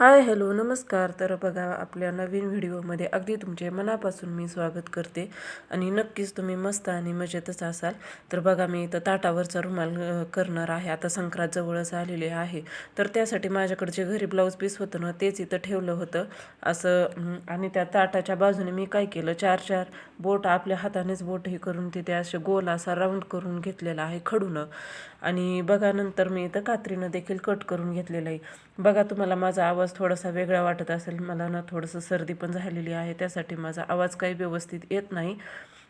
Hi hello नमस्कार. तर बघा आपल्या नवीन व्हिडिओमध्ये अगदी तुमचे मनापासून मी स्वागत करते. आणि नक्कीच तुम्ही मस्त आणि मजेतच असाल. तर बघा मी इथं ताटावरचा रुमाल करणार आहे. आता संक्रांत जवळच आलेले आहे. तर त्यासाठी माझ्याकडे जे घरी ब्लाऊज पीस होतं ना तेच इथं ठेवलं होतं. असं आणि त्या ताटाच्या बाजूने मी काय केलं चार चार बोट आपल्या हातानेच बोट हे करून तिथे असे गोल असा राऊंड करून घेतलेला आहे खडूनं. आणि बघा नंतर मी इथं कात्रीनं देखील कट करून घेतलेलं आहे. बघा तुम्हाला माझा आवाज थोडासा वेगळा वाटत असेल. मला ना थोडंसं सर्दी पण झालेली आहे त्यासाठी माझा आवाज काही व्यवस्थित येत नाही.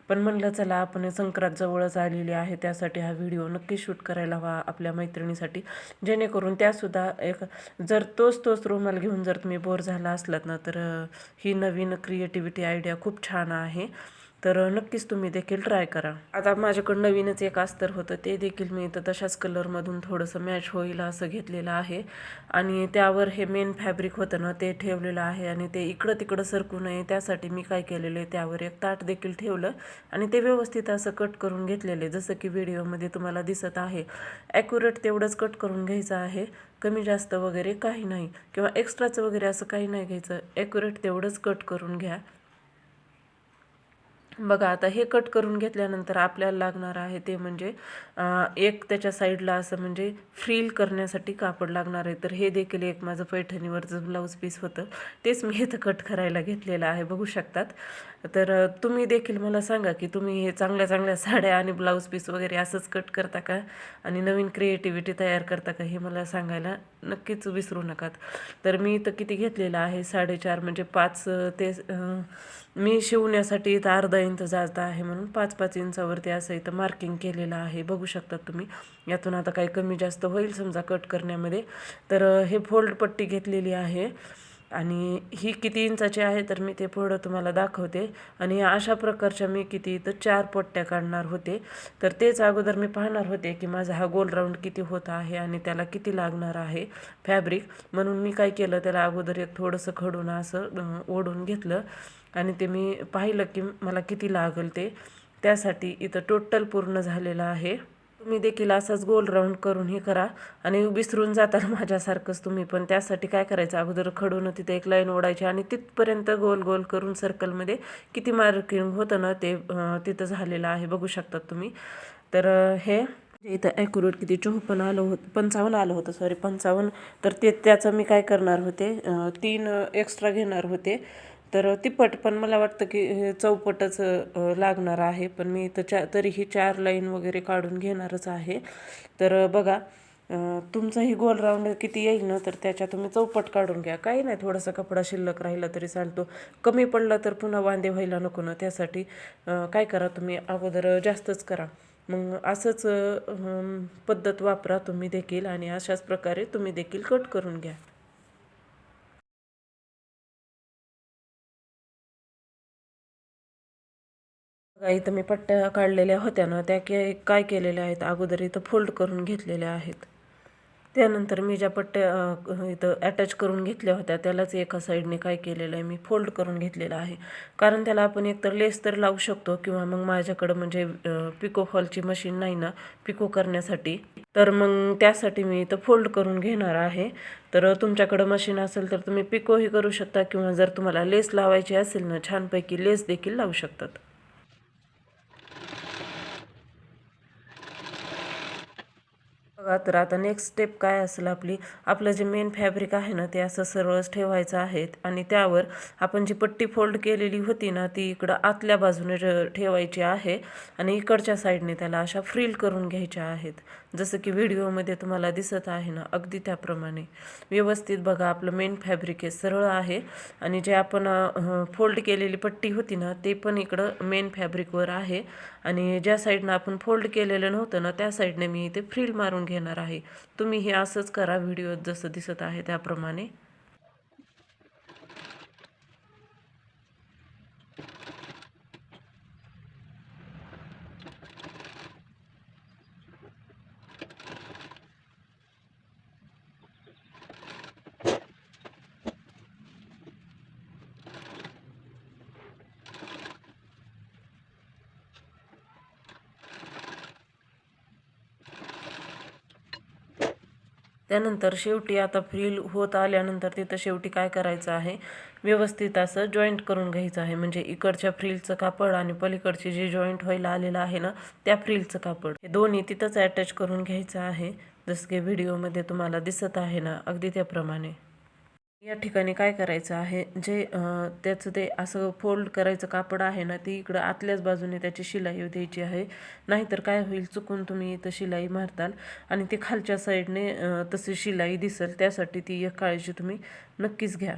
पण म्हणलं चला आपण संक्रांत जवळच आलेली आहे त्यासाठी हा व्हिडिओ नक्की शूट करायला हवा आपल्या मैत्रिणीसाठी. जेणेकरून त्यासुद्धा एक जर तोच तोच रुमाल घेऊन जर तुम्ही बोर झाला असलात ना तर ही नवीन क्रिएटिव्हिटी आयडिया खूप छान आहे. तर नक्कीच तुम्ही देखील ट्राय करा. आता माझ्याकडं नवीनच एक अस्तर होतं ते देखील मी इथं तशाच कलरमधून थोडंसं मॅच होईल असं घेतलेलं आहे. आणि त्यावर हे मेन फॅब्रिक होतं ना ते ठेवलेलं आहे आणि ते इकडं तिकडं सरकू नये त्यासाठी मी काय केलेलं आहे त्यावर एक ताट देखील ठेवलं. आणि ते व्यवस्थित असं कट करून घेतलेले जसं की व्हिडिओमध्ये तुम्हाला दिसत आहे. ॲक्युरेट तेवढंच कट करून घ्यायचं आहे. कमी जास्त वगैरे काही नाही. किंवा एक्स्ट्राचं वगैरे असं काही नाही घ्यायचं. ॲक्युरेट तेवढंच कट करून घ्या. बघा आता हे कट करून घेतल्यानंतर आपल्याला लागणार आहे ते म्हणजे एक त्याच्या साईडला असं म्हणजे फ्रील करण्यासाठी कापड लागणार आहे. तर हे देखील एक माझं पैठणीवरचं ब्लाऊज पीस होतं. तेच मी इथं कट करायला घेतलेलं आहे बघू शकतात. तर तुम्ही देखील मला सांगा की तुम्ही हे चांगल्या चांगल्या साड्या आणि ब्लाऊज पीस वगैरे असंच कट करता का? आणि नवीन क्रिएटिव्हिटी तयार करता का हे मला सांगायला नक्कीच विसरू नकात. तर मी इथं किती घेतलेलं आहे? साडेचार म्हणजे पाच ते मी शिवण्यासाठी इथं अर्धा इंच जाता आहे म्हणून पाच पाच इंचावरती असं इथं मार्किंग केलेलं आहे. बघू शकता तुम्ही. यातून आता काही कमी जास्त होईल समजा कट करण्यामध्ये. तर हे फोल्ड पट्टी घेतलेली आहे. आणि ही किती इंचाची आहे तर मी ते पुढं तुम्हाला दाखवते. आणि अशा प्रकारच्या मी किती इथं चार पट्ट्या काढणार होते. तर तेच अगोदर मी पाहणार होते की माझा हा गोल राऊंड किती होत आहे आणि त्याला किती लागणार आहे फॅब्रिक. म्हणून मी काय केलं त्याला अगोदर एक थोडंसं खडून असं ओढून घेतलं. आणि ते मी पाहिलं की मला किती लागेल ते. त्यासाठी इथं टोटल पूर्ण झालेलं आहे. तुम्ही देखील असाच गोल राऊंड करून हे करा. आणि विसरून जाताल माझ्यासारखंच तुम्ही पण त्यासाठी काय करायचं? अगोदर खडून तिथे एक लाईन ओढायची आणि तिथपर्यंत गोल गोल करून सर्कलमध्ये किती मार्किंग होतं ना ते तिथं झालेलं आहे. बघू शकतात तुम्ही. तर हे इथं ॲक्युरेट किती चोपन्न आलं होतं पंचावन्न आलं होतं सॉरी पंचावन्न. तर ते त्याचं मी काय करणार होते? तीन एक्स्ट्रा घेणार होते. तर तिप्पट पण मला वाटतं की हे चौपटच लागणार आहे. पण मी तर चा तरीही चार लाईन वगैरे काढून घेणारच आहे. तर बघा तुमचंही तुमचाही गोल राऊंड किती येईल ना तर त्याच्या तुम्ही चौपट काढून घ्या. काही नाही थोडासा कपडा शिल्लक राहिला तरी चालतो. कमी पडला तर पुन्हा वांदे व्हायला नको ना त्यासाठी. काय करा तुम्ही अगोदर जास्तच करा. मग असंच पद्धत वापरा तुम्ही देखील आणि अशाच प्रकारे तुम्ही देखील कट करून घ्या. बघा इथं मी पट्ट्या काढलेल्या होत्या ना त्या के काय केलेल्या आहेत? अगोदर इथं फोल्ड करून घेतलेल्या आहेत. त्यानंतर मी ज्या पट्ट्या इथं अटॅच करून घेतल्या होत्या त्यालाच एका साईडने काय केलेलं आहे मी फोल्ड करून घेतलेलं आहे. कारण त्याला आपण एकतर लेस तर लावू शकतो किंवा मग माझ्याकडं म्हणजे पिको फॉलची मशीन नाही ना पिको करण्यासाठी. तर मग त्यासाठी मी इथं फोल्ड करून घेणार आहे. तर तुमच्याकडं मशीन असेल तर तुम्ही पिकोही करू शकता किंवा जर तुम्हाला लेस लावायची असेल ना छानपैकी लेस देखील लावू शकतात. बघा तर आता नेक्स्ट स्टेप काय असेल आपली? आपलं जे मेन फॅब्रिक आहे ना ते असं सरळच ठेवायचं आहे आणि त्यावर आपण जी पट्टी फोल्ड केलेली होती ना ती इकडं आतल्या बाजूने ठेवायची आहे आणि इकडच्या साईडने त्याला अशा फ्रील करून घ्यायच्या आहेत. जसं की व्हिडिओमध्ये तुम्हाला दिसत आहे ना अगदी त्याप्रमाणे. व्यवस्थित बघा आपलं मेन फॅब्रिक हे सरळ आहे. आणि जे आपण फोल्ड केलेली पट्टी होती ना ते पण इकडं मेन फॅब्रिकवर आहे. आणि ज्या साईडनं आपण फोल्ड केलेलं नव्हतं ना त्या साईडने मी इथे फ्रील मारून घेणार आहे. तुम्ही हे असंच करा व्हिडिओत जसं दिसत आहे त्याप्रमाणे. त्यानंतर शेवटी आता फ्रील होत आल्यानंतर तिथं शेवटी काय करायचं आहे? व्यवस्थित असं जॉईंट करून घ्यायचं आहे. म्हणजे इकडच्या फ्रीलचं कापड आणि पलीकडचे जे जॉईंट व्हायला आलेलं आहे ना त्या फ्रीलचं कापड. हे दोन्ही तिथंच अटॅच करून घ्यायचं आहे. जसं की व्हिडिओमध्ये तुम्हाला दिसत आहे ना अगदी त्याप्रमाणे. या ठिकाणी काय करायचं आहे? जे त्याचं ते असं फोल्ड करायचं कापड आहे ना ती इकडं आतल्याच बाजूने त्याची शिलाई द्यायची आहे. नाहीतर काय होईल? चुकून तुम्ही इथं शिलाई मारताल आणि ते खालच्या साईडने तशी शिलाई दिसेल. त्यासाठी ती एक काळजी तुम्ही नक्कीच घ्या.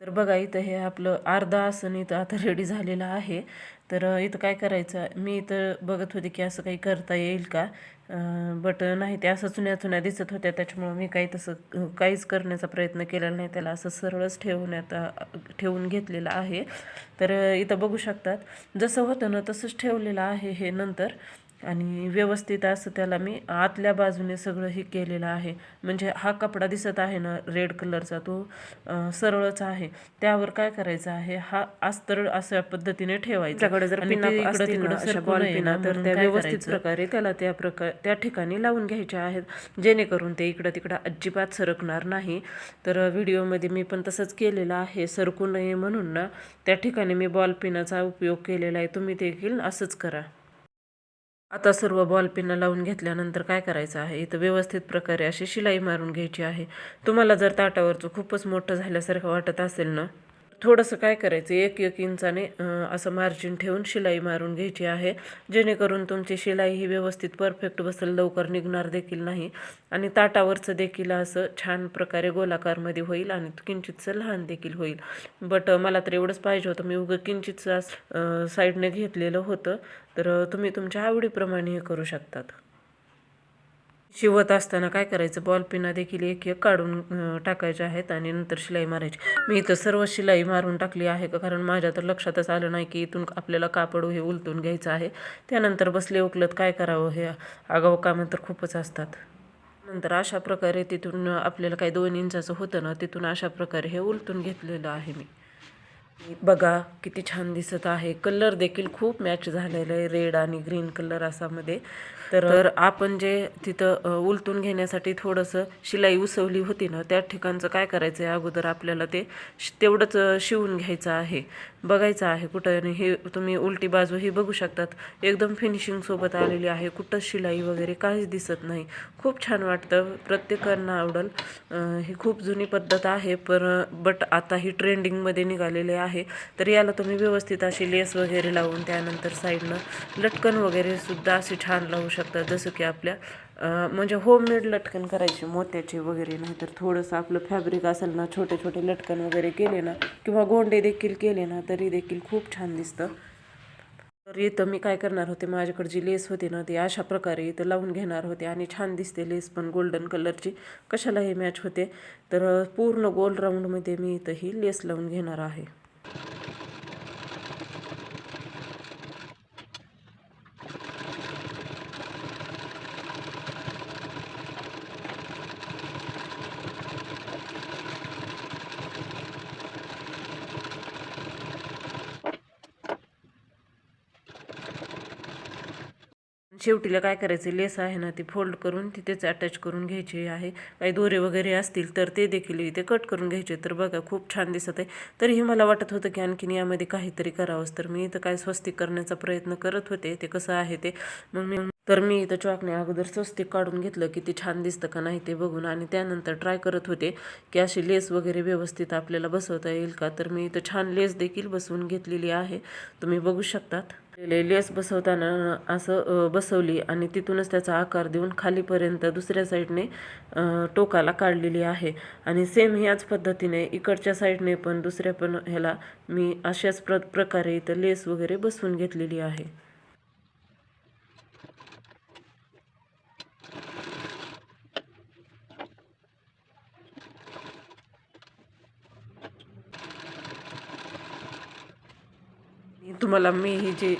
तर बघा इथं हे आपलं अर्धा आसन इथं आता रेडी झालेलं आहे. तर इथं काय करायचं? मी इथं बघत होते की असं काही करता येईल का? बट नाही ते असं चुन्या चुन्या दिसत होत्या. त्याच्यामुळं मी काही तसं काहीच करण्याचा प्रयत्न केलेला नाही. त्याला असं सरळच ठेवण्यात ठेवून घेतलेलं आहे. तर इथं बघू शकतात. जसं होतं ना तसंच ठेवलेलं आहे हे नंतर. आणि व्यवस्थित असं त्याला मी आतल्या बाजूने सगळं हे केलेलं आहे. म्हणजे हा कपडा दिसत आहे ना रेड कलरचा तो सरळच आहे. त्यावर काय करायचं आहे? हा अस्तर अशा पद्धतीने ठेवायचा. तर त्या व्यवस्थित? प्रकारे त्याला त्या प्रकार त्या ठिकाणी लावून घ्यायच्या आहेत. जेणेकरून ते इकडं तिकडं अजिबात सरकणार नाही. तर व्हिडिओमध्ये मी पण तसंच केलेलं आहे. सरकू नये म्हणून ना त्या ठिकाणी मी बॉल पिनाचा उपयोग केलेला आहे. तुम्ही देखील असंच करा. आता सर्व बॉलपिनं लावून घेतल्यानंतर काय करायचं आहे? इथं व्यवस्थित प्रकारे अशी शिलाई मारून घ्यायची आहे. तुम्हाला जर ताटावरचं खूपच मोठं झाल्यासारखं वाटत असेल ना थोडंसं काय करायचं? एक एक इंचाने असं मार्जिन ठेवून शिलाई मारून घ्यायची आहे. जेणेकरून तुमची शिलाई ही व्यवस्थित परफेक्ट बसेल लवकर निघणार देखील नाही. आणि ताटावरचं देखील असं छान प्रकारे गोलाकारमध्ये होईल आणि किंचितचं लहान देखील होईल. बट मला तर एवढंच पाहिजे होतं. मी उगं किंचितचं साईडने घेतलेलं होतं. तर तुम्ही तुमच्या आवडीप्रमाणे हे करू शकतात. शिवत असताना काय करायचं? बॉलपिना देखील एक एक काढून टाकायचे टाकायच्या आहेत आणि नंतर शिलाई मारायची. मी इथं सर्व शिलाई मारून टाकली आहे का? कारण माझ्या तर लक्षातच आलं नाही की इथून आपल्याला कापड हे उलटून घ्यायचं आहे. त्यानंतर बसले उकलत काय करावं हे? आगाऊ कामं तर खूपच असतात. नंतर अशा प्रकारे तिथून आपल्याला काही दोन इंचाचं होतं ना तिथून अशा प्रकारे हे उलटून घेतलेलं आहे मी. बघा किती छान दिसत आहे. कलर देखील खूप मॅच झालेलं आहे. रेड आणि ग्रीन कलर असामध्ये. तर तर आपण जे तिथं उलटून घेण्यासाठी थोडंसं शिलाई उसवली होती ना त्या ठिकाणचं काय करायचं आहे अगोदर आपल्याला ते तेवढंच शिवून घ्यायचं आहे. बघायचं आहे कुठं हे तुम्ही उलटी बाजू ही बघू शकतात. एकदम फिनिशिंग सोबत आलेली आहे. कुठं शिलाई वगैरे काहीच दिसत नाही. खूप छान वाटतं. प्रत्येकांना आवडल. ही खूप जुनी पद्धत आहे. पर बट आता ही ट्रेंडिंगमध्ये निघालेली आहे. तर याला तुम्ही व्यवस्थित अशी लेस वगैरे लावून त्यानंतर साईडनं लटकन वगैरे सुद्धा अशी छान लावू शकता. जसं की आपल्या म्हणजे होममेड लटकन करायची मोत्याचे वगैरे नाहीतर थोडंसं आपलं फॅब्रिक असेल ना छोटे छोटे लटकन वगैरे केले ना किंवा गोंडे देखील केले ना तरी देखील खूप छान दिसतं. तर इथं मी काय करणार होते माझ्याकडे जी लेस होती ना ती अशा प्रकारे इथं लावून घेणार होते आणि छान दिसते लेस पण गोल्डन कलरची कशाला हे मॅच होते. तर पूर्ण गोल राऊंडमध्ये मी इथं ही लेस लावून घेणार आहे. शेवटीला काय करायचं? लेस आहे ना ती फोल्ड करून तिथेच अटॅच करून घ्यायची आहे. काही दोरे वगैरे असतील तर ते देखील इथे कट करून घ्यायचे. तर बघा खूप छान दिसत आहे. तरीही मला वाटत होतं की आणखीन यामध्ये काहीतरी करावंच. तर मी इथं काय स्वस्तिक करण्याचा प्रयत्न करत होते. ते कसं आहे ते? मग मी तर मी इथं चॉकने अगोदर स्वस्तिक काढून घेतलं की ते छान दिसतं का नाही ते बघून. आणि त्यानंतर ट्राय करत होते की अशी लेस वगैरे व्यवस्थित आपल्याला बसवता येईल का? तर मी इथं छान लेस देखील बसवून घेतलेली आहे. तुम्ही बघू शकतात. लेस बसवताना असं बसवली आणि तिथूनच त्याचा आकार देऊन खालीपर्यंत दुसऱ्या साईडने टोकाला काढलेली आहे. आणि सेम ह्याच पद्धतीने इकडच्या साईडने पण दुसऱ्या पण ह्याला मी अशाच प्र प्रकारे इथं लेस वगैरे बसवून घेतलेली आहे. तुम्हाला मी ही जी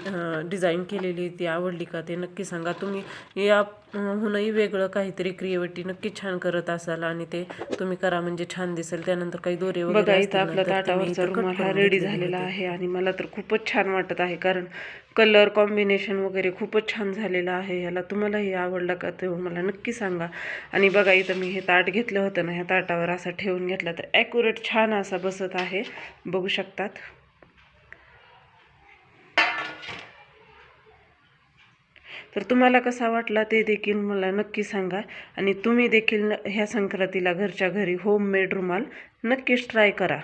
डिझाईन केलेली ती आवडली का ते नक्की सांगा. तुम्ही या अं, हुनही वेगळं काहीतरी क्रिएटिव्हिटी नक्की छान करत असाल आणि ते तुम्ही करा म्हणजे छान दिसेल. त्यानंतर काही दोरे वगैरे इथं आपला ताटावरचा रुमाल हा करून रेडी झालेला. आहे. आणि मला तर खूपच छान वाटत आहे कारण कलर कॉम्बिनेशन वगैरे खूपच छान झालेलं आहे. ह्याला तुम्हालाही आवडला का ते मला नक्की सांगा. आणि बघा इथं मी हे ताट घेतलं होतं ना ह्या ताटावर असं ठेवून घेतलं तर ॲक्युरेट छान असा बसत आहे. बघू शकतात. तर तुम्हाला कसा वाटला ते देखील मला नक्की सांगा. आणि तुम्ही देखील न- ह्या संक्रांतीला घरच्या घरी होम मेड रुमाल नक्कीच ट्राय करा.